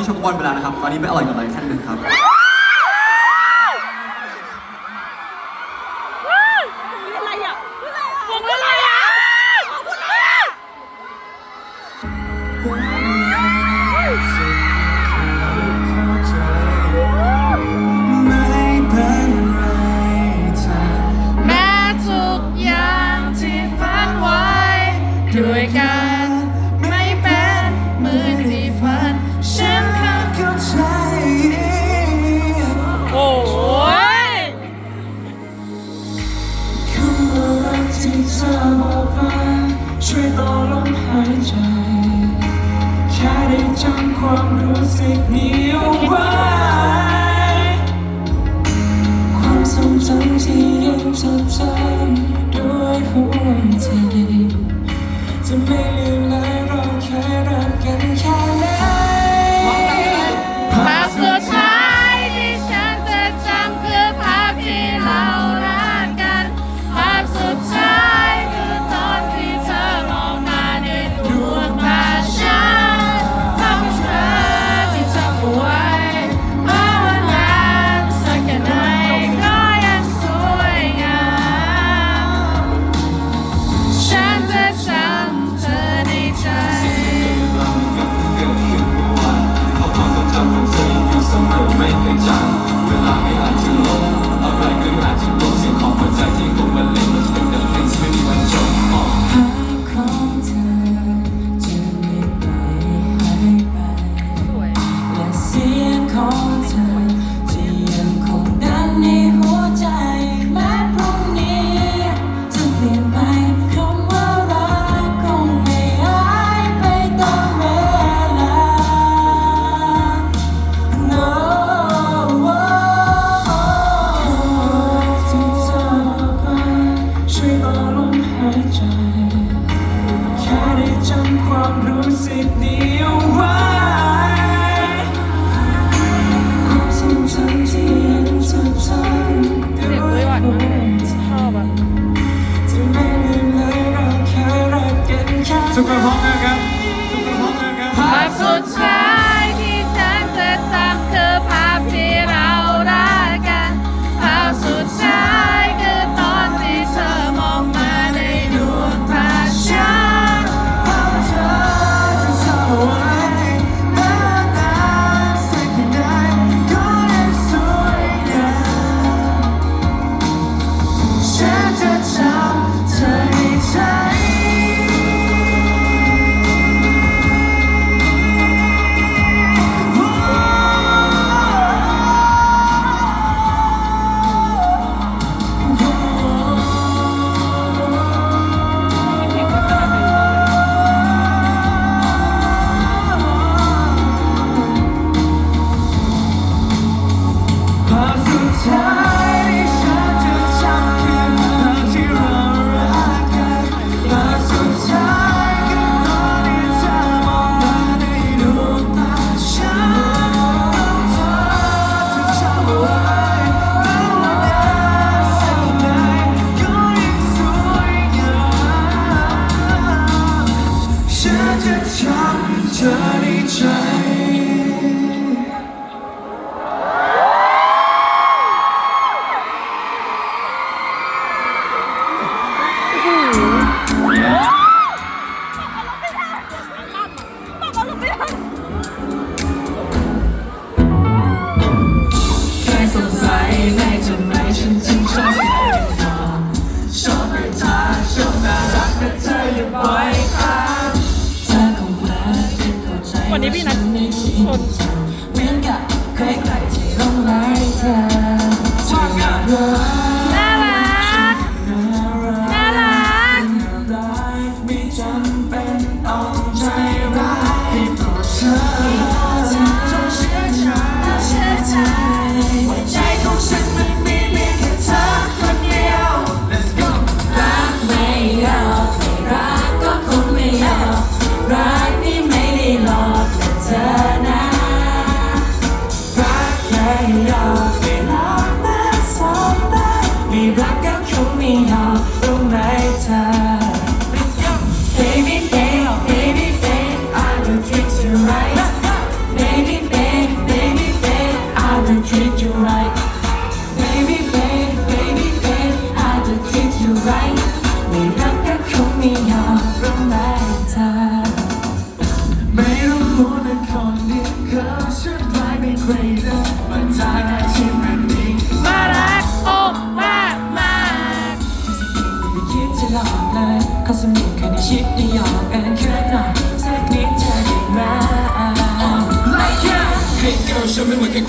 ที่ช็อกโกบอลไปแล้วนะครับ ตอนนี้ไม่อร่อยกับอะไรขั้นหนึ่งครับ ช่วยต่อลมหายใจ แค่ได้จำความรู้สึกนี้เอาไว้ ความทรงจำที่ยังจดจำด้วยหัวใจ 祝你心想，免得快快激动来嫁。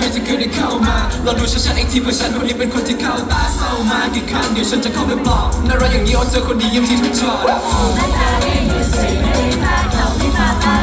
พื่อจะคืนให้เข้ามาลองดูฉันฉัๆอีกทีเพื่อฉันคนนี้เป็นคนที่เข้าตาเศร้ามากกี่ครั้งเดี๋ยวฉันจะเข้าไปปลอบน่ารักอย่างนี้เอาเจอคนดียิ้มที่ทุกจอดไม่ต่ายิ่งใส่ไม่ได้ต้องมีมาก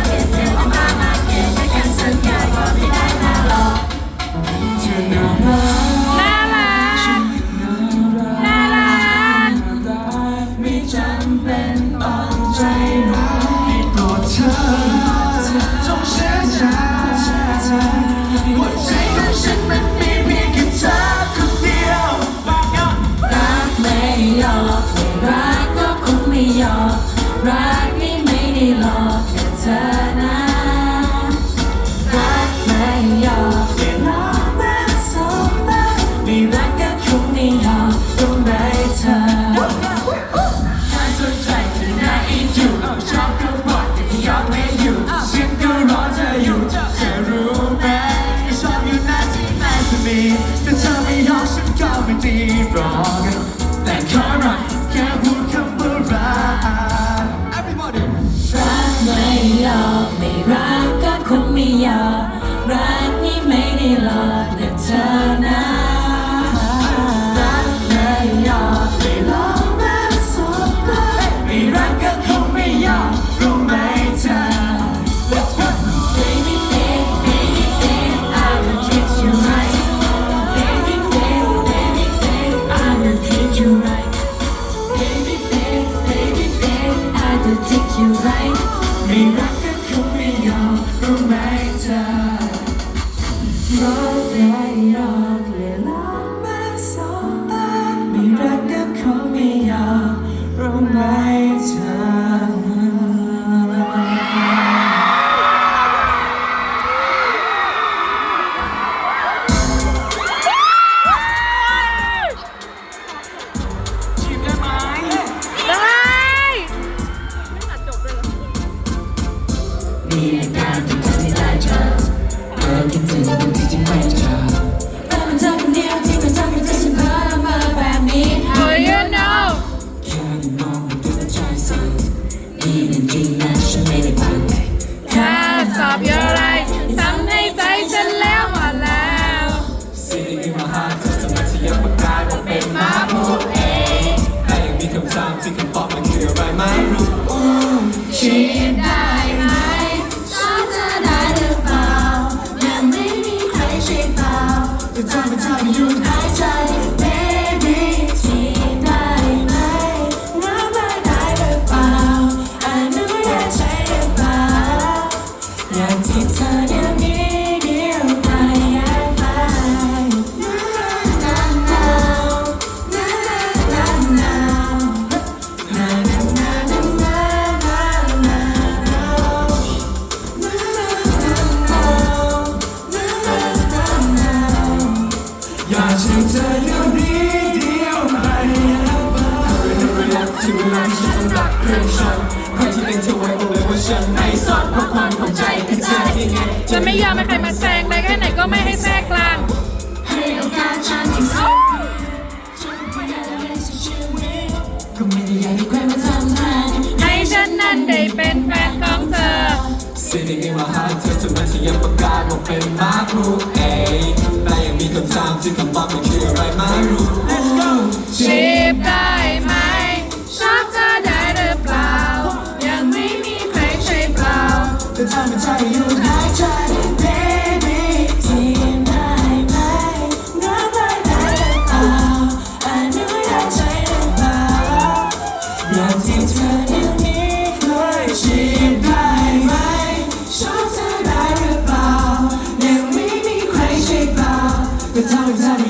from 기운 บอกมันคืออะไรไม่รู้อู้ชีได้ อยากให้เธออยู่นี้เดียวไปเวลาถึงเวลาที่ฉันต้องรักเครื่องฉันใครที่เป็นเธอไว้บอกเลยว่าฉันไม่ซ่อนเพราะความของใจคือเธอที่ไงจะไม่ยอมให้ใครมาแซงเลแค่ไหนก็ไม่ให้แทรกกลางให้โอกาสฉันอีกสักทีไม่อยากจะเป็นี้ก็ไม่ได้อยากให้ใครมาทำให้ให้ฉันนั้นได้เป็นแฟนของ สิ่งที่มาหาเธอทำ just อยังประกาศบอกเป็นมาครูเองแต่ยังมีคำถามที่คำตอบมันคืออะไรมาหรู้ Let's go ชีพได้ไหมชอบเธอได้หรือเปล่า ยังไม่มีใครใช่เปล่าแต่ถ้าไม่ใช่ยู The time, time.